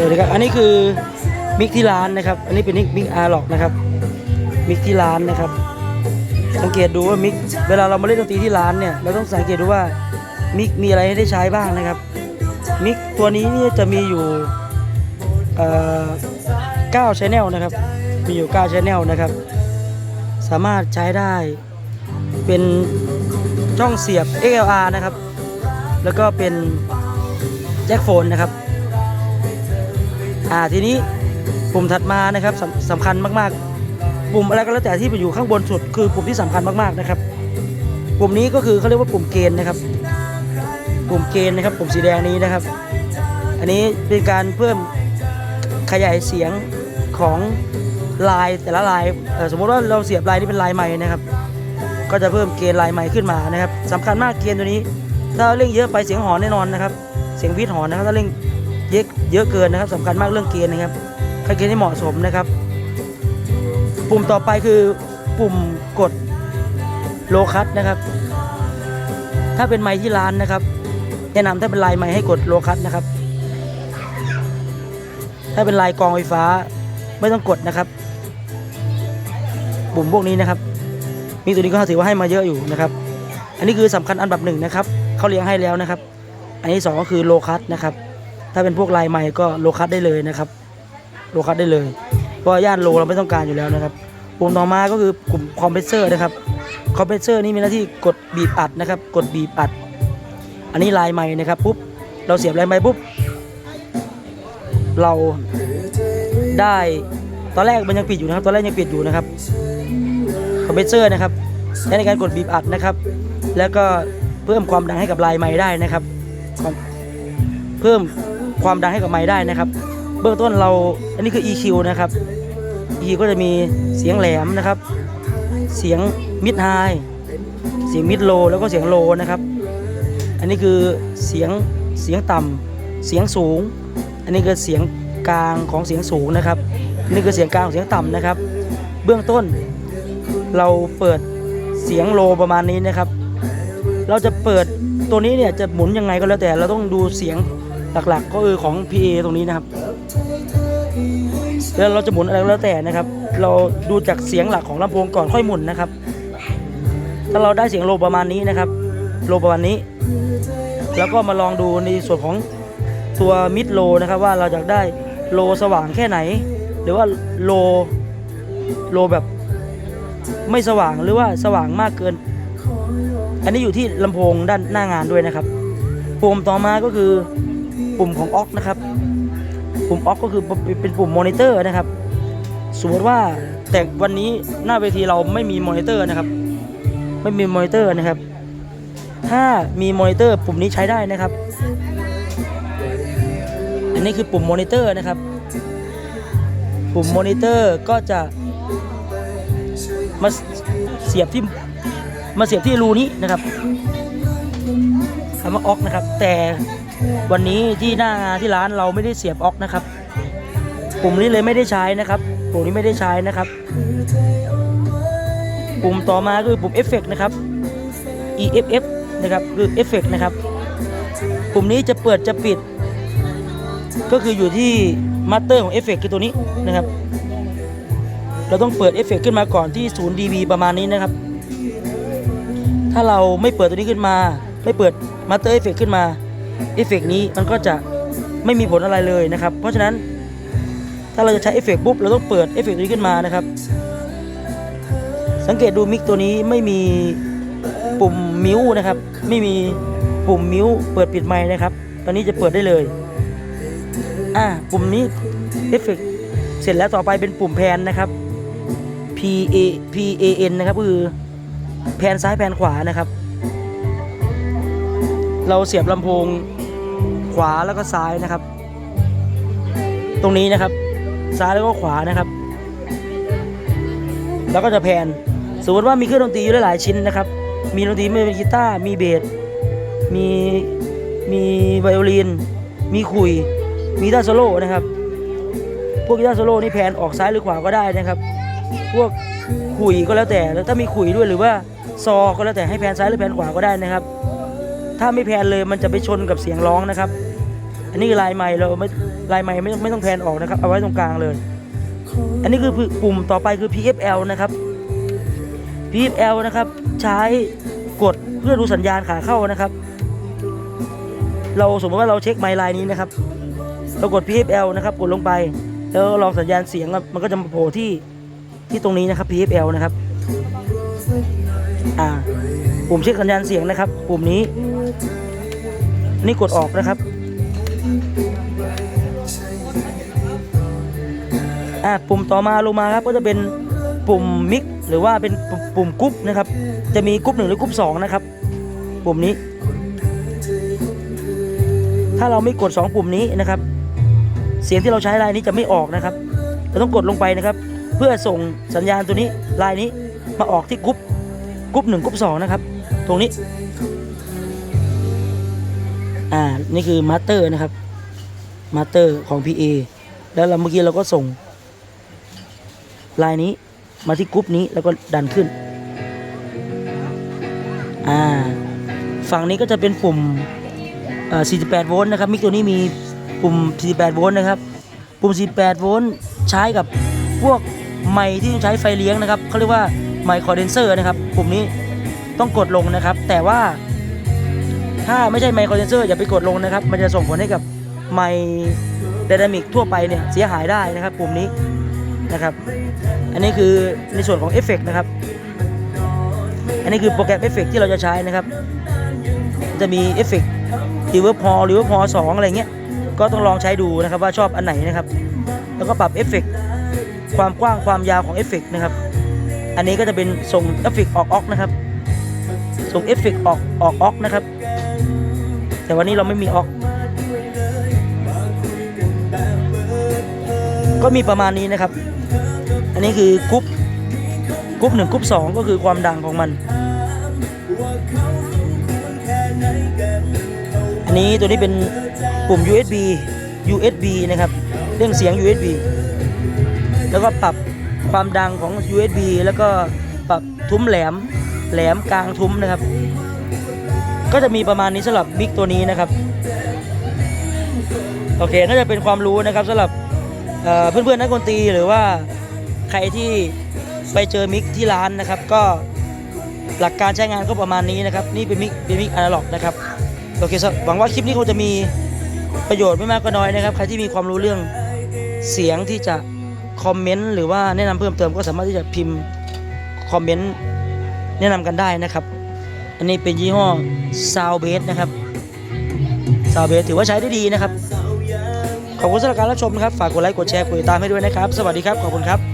เลยนะครับอันนี้คือมิกที่ร้านนะครับ อันนี้เป็นมิกอาร์ล็อกนะครับมิกที่ร้านนะครับ สังเกตดูว่ามิกเวลาเรามาเล่นดนตรีที่ร้านเนี่ยเราต้องสังเกตดูว่ามิกมีอะไรให้ได้ใช้บ้างนะครับมิกตัวนี้เนี่ยจะมีอยู่เอ่อ9 channel นะครับ มีอยู่9 channel นะครับ สามารถใช้ได้เป็นช่องเสียบ XLR นะครับ แล้วก็เป็นแจ็คโฟนนะครับ อ่าทีนี้ปุ่มถัดมานะครับสำสำคัญมากๆ ปุ่มอะไรก็แล้วแต่ที่อยู่ข้างบนสุด คือปุ่มที่สำคัญมากๆนะครับ ปุ่มนี้ก็คือเขาเรียกว่าปุ่มเกณฑ์นะครับ ปุ่มเกณฑ์นะครับ ปุ่มสีแดงนี้นะครับ อันนี้เป็นการเพิ่มขยายเสียงของลายแต่ละลายสมมุติว่าเราเสียบลายนี้เป็นลายใหม่นะครับ ก็จะเพิ่มเกณฑ์ลายใหม่ขึ้นมานะครับสำคัญมากเกณฑ์ตัวนี้ ถ้าเร่งเยอะไปเสียงหอนแน่นอนนะครับ เสียงวีดหอนนะครับถ้าเร่ง เยอะเยอะเกินนะครับสำคัญมากเรื่องเกณฑ์นะครับให้เกณฑ์ให้เหมาะสมนะครับ ปุ่มต่อไปคือปุ่มกดโลคัตนะครับ ถ้าเป็นไมค์ที่ร้านนะครับแนะนำถ้าเป็นลายไมค์ให้กดโลคัตนะครับ ถ้าเป็นลายกองไฟฟ้าไม่ต้องกดนะครับ ปุ่มพวกนี้นะครับ มีตัวนี้ก็ถือว่าให้มาเยอะอยู่นะครับ อันนี้คือสำคัญอันดับหนึ่งนะครับเขาเลี้ยงให้แล้วนะครับ อันที่สองก็คือโลคัตนะครับ ถ้าเป็นพวกลายใหม่ก็โลคัตได้เลยนะครับ โลคัตได้เลยเพราะย่านโลเราไม่ต้องการอยู่แล้วนะครับปุ่มต่อมาก็คือกลุ่มคอมเพรสเซอร์นะครับคอมเพรสเซอร์นี่มีหน้าที่กดบีบอัดนะครับ กดบีบอัด อันนี้ลายใหม่นะครับปุ๊บเราเสียบลายใหม่ปุ๊บเราได้ตอนแรกมันยังปิดอยู่นะครับตอนแรกยังปิดอยู่นะครับคอมเพรสเซอร์นะครับใช้ในการกดบีบอัดนะครับ แล้วก็เพิ่มความดังให้กับลายไม้ได้นะครับ เพิ่ม ความดังให้กับไม้ได้นะครับ เบื้องต้นเราอันนี้คือ EQ นะครับ EQ ก็จะมีเสียงแหลมนะครับ เสียงมิดไฮเสียงมิดโลแล้วก็เสียงโลนะครับ อันนี้คือเสียงเสียงต่ำเสียงสูง อันนี้คือเสียงกลางของเสียงสูงนะครับนนี้คือเสียงกลางของเสียงต่ำนะครับ เบื้องต้นเราเปิดเสียงโลประมาณนี้นะครับ เราจะเปิดตัวนี้เนี่ยจะหมุนยังไงก็แล้วแต่เราต้องดูเสียง หลักๆ ก็คือของ PA ตรงนี้นะครับ แล้วเราจะหมุนอะไรก็แล้วแต่นะครับ เราดูจากเสียงหลักของลำโพงก่อนค่อยหมุนนะครับ ถ้าเราได้เสียงโลประมาณนี้นะครับ โลประมาณนี้ แล้วก็มาลองดูในส่วนของตัวมิดโลนะครับว่าเราอยากได้โลสว่างแค่ไหน หรือว่าโลโลแบบไม่สว่างหรือว่าสว่างมากเกิน อันนี้อยู่ที่ลำโพงด้านหน้างานด้วยนะครับปุ่มต่อมาก็คือ ปุ่มของออกนะครับ ปุ่มออกก็คือเป็นปุ่มมอนิเตอร์นะครับ สมมติว่าแต่วันนี้หน้าเวทีเราไม่มีมอนิเตอร์นะครับ ไม่มีมอนิเตอร์นะครับ ถ้ามีมอนิเตอร์ปุ่มนี้ใช้ได้นะครับ อันนี้คือปุ่มมอนิเตอร์นะครับ ปุ่มมอนิเตอร์ก็จะมาเสียบที่มาเสียบที่รูนี้นะครับคำว่าออกนะครับ แต่ วันนี้ที่หน้างานที่ร้านเราไม่ได้เสียบออกนะครับ ปุ่มนี้เลยไม่ได้ใช้นะครับปุ่มนี้ไม่ได้ใช้นะครับ ปุ่มต่อมาคือปุ่มเอฟเฟกนะครับ EFF นะครับคือเอฟเฟกนะครับ ปุ่มนี้จะเปิดจะปิด ก็คืออยู่ที่มาสเตอร์ของเอฟเฟกคือตัวนี้นะครับ เราต้องเปิดเอฟเฟกขึ้นมาก่อนที่0 dB ประมาณนี้นะครับ ถ้าเราไม่เปิดตัวนี้ขึ้นมา ไม่เปิดมาสเตอร์เอฟเฟกขึ้นมา เอฟเฟกนี้มันก็จะไม่มีผลอะไรเลยนะครับ เพราะฉะนั้นถ้าเราจะใช้เอฟเฟกปุ๊บเราต้องเปิดเอฟเฟกตัวนี้ขึ้นมานะครับ สังเกตดูมิกตัวนี้ไม่มีปุ่มมิวนะครับ ไม่มีปุ่มมิวเปิดปิดไมค์นะครับ ตอนนี้จะเปิดได้เลย อ่าปุ่มนี้เอฟเฟกเสร็จแล้วต่อไปเป็นปุ่มแพนนะครับ P A P A N นะครับคือแพนซ้ายแพนขวานะครับ เราเสียบลำโพงขวาแล้วก็ซ้ายนะครับ ตรงนี้นะครับ ซ้ายแล้วก็ขวานะครับ แล้วก็จะแพนสมมติว่ามีเครื่องดนตรีอยู่หลายชิ้นนะครับ มีดนตรีไม่เป็นกีตาร์มีเบสมีมีไวโอลินมีคุย มีกีตาร์โซโล่นะครับ พวกกีตาร์โซโล่นี่แพนออกซ้ายหรือขวาก็ได้นะครับ พวกขุยก็แล้วแต่แล้วถ้ามีขุยด้วยหรือว่าซอก็แล้วแต่ให้แพนซ้ายหรือแพนขวาก็ได้นะครับ ถ้าไม่แพนเลยมันจะไปชนกับเสียงร้องนะครับ อันนี้ลายไม้เราไม่ลายไม้ไม่ไม่ต้องแพนออกนะครับ เอาไว้ตรงกลางเลย อันนี้คือปุ่มต่อไปคือ PFL นะครับ PFL นะครับ ใช้กดเพื่อดูสัญญาณขาเข้านะครับ เราสมมติว่าเราเช็คไมล์ไลน์นี้นะครับเรากด PFL นะครับกดลงไป แล้วลองสัญญาณเสียงมันก็จะโผล่ที่ที่ตรงนี้นะครับ PFL นะครับ อ่า ปุ่มเช็คสัญญาณเสียงนะครับ ปุ่มนี้ นี่กดออกนะครับอ่าปุ่มต่อมาลงมาครับก็จะเป็นปุ่มมิกหรือว่าเป็นปุ่มกรุ๊ปนะครับ จะมีกรุ๊ปหนึ่งหรือกรุ๊ปสองนะครับ ปุ่มนี้ ถ้าเราไม่กด 2 ปุ่มนี้นะครับ เสียงที่เราใช้ลายนี้จะไม่ออกนะครับเราต้องกดลงไปนะครับ เพื่อส่งสัญญาณตัวนี้ลายนี้มาออกที่กรุ๊ปกรุ๊ปหนึ่งกรุ๊ปสองนะครับ ตรงนี้ อ่า นี่คือมาสเตอร์นะครับ มาสเตอร์ของ PA แล้วเราเมื่อกี้เราก็ส่ง ลายนี้มาที่กรุ๊ปนี้แล้วก็ดันขึ้น อ่า ฝั่งนี้ก็จะเป็นปุ่มอ่48 โวลต์นะครับ มิกตัวนี้มีปุ่ม 48 โวลต์นะครับ ปุ่ม 48 โวลต์ใช้กับพวกไมค์ที่ใช้ไฟเลี้ยงนะครับเขาเรียกว่าไมคคอนเดนเซอร์นะครับ ปุ่มนี้ ต้องกดลงนะครับ แต่ว่าถ้าไม่ใช่ไมค์คอนเดนเซอร์อย่าไปกดลงนะครับ มันจะส่งผลให้กับไมค์ไดนามิกทั่วไปเนี่ยเสียหายได้นะครับปุ่มนี้นะครับ อันนี้คือในส่วนของเอฟเฟกต์นะครับ อันนี้คือโปรแกรมเอฟเฟกต์ที่เราจะใช้นะครับ จะมีเอฟเฟกต์รีเวอร์พอรีเวอร์พอสองอะไรเงี้ย ก็ต้องลองใช้ดูนะครับว่าชอบอันไหนนะครับ แล้วก็ปรับเอฟเฟกต์ความกว้างความยาวของเอฟเฟกต์นะครับ อันนี้ก็จะเป็นส่งเอฟเฟกต์ออกออกนะครับ ส่งเอฟเฟกออกออกออกนะครับ แต่วันนี้เราไม่มีออก ก็มีประมาณนี้นะครับ อันนี้คือกรุ๊ปกรุ๊ปหนึ่งกรุ๊ปสองก็คือความดังของมัน อันนี้ตัวนี้เป็นปุ่ม USB USB นะครับเรื่องเสียง USB แล้วก็ปรับความดังของ USB แล้วก็ปรับทุ้มแหลม แหลมกลางทุ้มนะครับ ก็จะมีประมาณนี้สำหรับบิ๊กตัวนี้นะครับ โอเคน่าจะเป็นความรู้นะครับสำหรับเอ่อเพื่อนๆนักดนตรีหรือว่าใครที่ไปเจอมิกที่ร้านนะครับ ก็หลักการใช้งานก็ประมาณนี้นะครับ นี่เป็นมิกเป็นมิกอนาล็อกนะครับโอเคหวังว่าคลิปนี้คงจะมีประโยชน์ไม่มากก็น้อยนะครับ ใครที่มีความรู้เรื่องเสียงที่จะคอมเมนต์หรือว่าแนะนำเพิ่มเติมก็สามารถที่จะพิมพ์คอมเมนต์ แนะนำกันได้นะครับ อันนี้เป็นยี่ห้อซาวเบสนะครับซาวเบสถือว่าใช้ได้ดีนะครับ ขอบคุณสำหรับการรับชมนะครับ ฝากกดไลค์ กดแชร์ กดติดตามให้ด้วยนะครับ สวัสดีครับ ขอบคุณครับ